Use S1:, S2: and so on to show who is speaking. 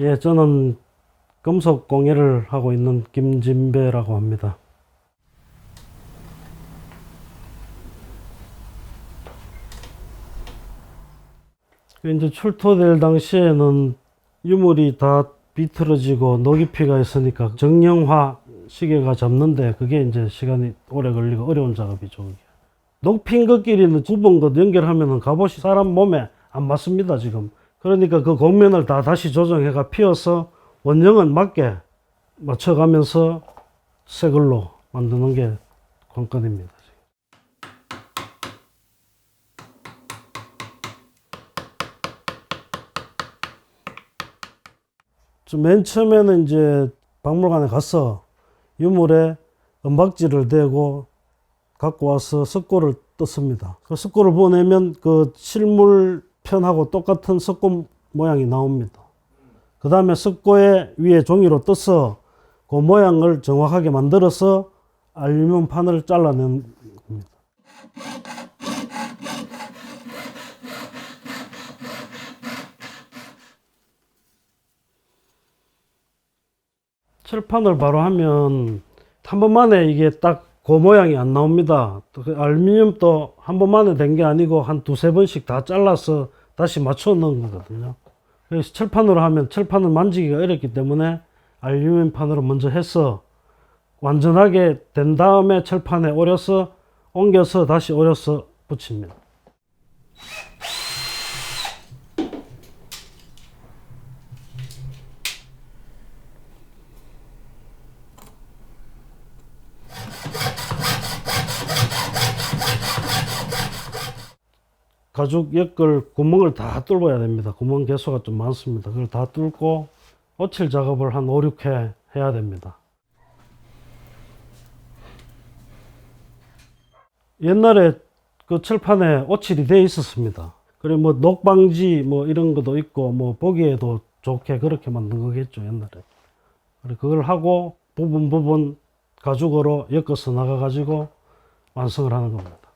S1: 예, 저는 금속 공예를 하고 있는 김진배라고 합니다. 그 이제 출토될 당시에는 유물이 다 비틀어지고 녹이피가 있으니까 정형화 시계가 잡는데 그게 이제 시간이 오래 걸리고 어려운 작업이죠. 녹핀 것끼리는 굽은 것 연결하면은 갑옷이 사람 몸에 안 맞습니다, 지금. 그러니까 그 곡면을 다 다시 조정해가 피워서 원형은 맞게 맞춰가면서 새 걸로 만드는 게 관건입니다. 저맨 처음에는 이제 박물관에 가서 유물에 은박지를 대고 갖고 와서 석고를 떴습니다. 그 석고를 보내면 그 실물 편하고 똑같은 석고 모양이 나옵니다. 그 다음에 석고에 위에 종이로 떠서 그 모양을 정확하게 만들어서 알루미늄 판을 잘라낸 겁니다. 철판을 바로 하면 한 번만에 이게 딱 그 모양이 안 나옵니다. 또그 알루미늄도 한 번만에 된 게 아니고 한 두세 번씩 다 잘라서 다시 맞춰 넣은 거거든요. 그래서 철판으로 하면 철판을 만지기가 어렵기 때문에 알루미늄 판으로 먼저 해서 완전하게 된 다음에 철판에 오려서 옮겨서 다시 오려서 붙입니다. 가죽 옆걸 구멍을 다 뚫어야 됩니다. 구멍 개수가 좀 많습니다. 그걸 다 뚫고 오칠 작업을 한 5, 6회 해야 됩니다. 옛날에 그 철판에 오칠이 돼 있었습니다. 그리고 뭐 녹방지 뭐 이런 것도 있고 뭐 보기에도 좋게 그렇게 만든 거겠죠 옛날에. 그리고 그걸 하고 부분 부분 가죽으로 엮어서 나가 가지고 완성을 하는 겁니다.